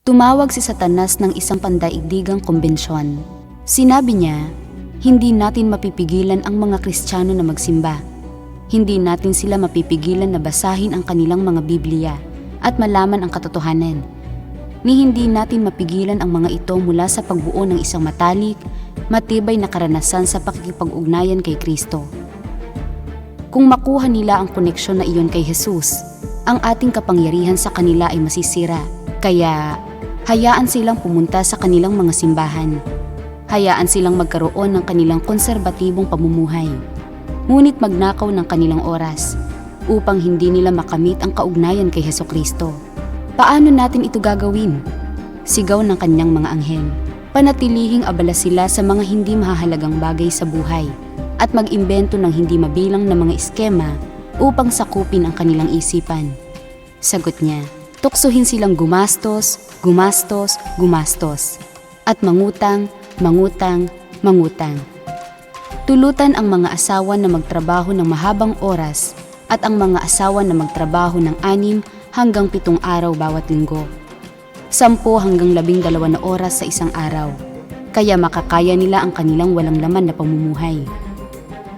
Tumawag si Satanas ng isang pandaigdigang kumbensyon. Sinabi niya, hindi natin mapipigilan ang mga Kristiyano na magsimba. Hindi natin sila mapipigilan na basahin ang kanilang mga Biblia at malaman ang katotohanan. Ni hindi natin mapigilan ang mga ito mula sa pagbuo ng isang matalik, matibay na karanasan sa pakikipag-ugnayan kay Kristo. Kung makuha nila ang koneksyon na iyon kay Jesus, ang ating kapangyarihan sa kanila ay masisira. Kaya, hayaan silang pumunta sa kanilang mga simbahan. Hayaan silang magkaroon ng kanilang konserbatibong pamumuhay. Ngunit magnakaw ng kanilang oras upang hindi nila makamit ang kaugnayan kay Heso Kristo. Paano natin ito gagawin? Sigaw ng kanyang mga anghel. Panatilihing abala sila sa mga hindi mahahalagang bagay sa buhay at mag-imbento ng hindi mabilang na mga eskema upang sakupin ang kanilang isipan. Sagot niya, tuksuhin silang gumastos, gumastos, gumastos, at mangutang, mangutang, mangutang. Tulutan ang mga asawa na magtrabaho ng mahabang oras at ang mga asawa na magtrabaho ng anim hanggang pitong araw bawat linggo. Sampo hanggang labing dalawa na oras sa isang araw, kaya makakaya nila ang kanilang walang laman na pamumuhay.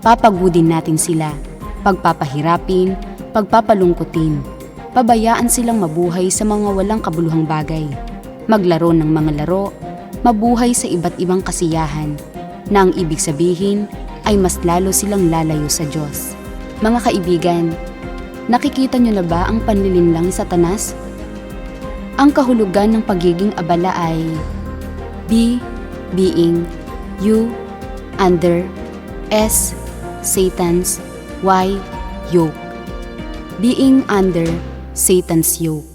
Papagudin natin sila, pagpapahirapin, pagpapalungkutin, pabayaan silang mabuhay sa mga walang kabuluhang bagay, maglaro ng mga laro, mabuhay sa iba't ibang kasiyahan, na ang ibig sabihin ay mas lalo silang lalayo sa Diyos. Mga kaibigan, nakikita niyo na ba ang panlilinlang satanas? Ang kahulugan ng pagiging abala ay be, being, you, under, S, Satan's, Y, yoke. Being under Satan's yoke.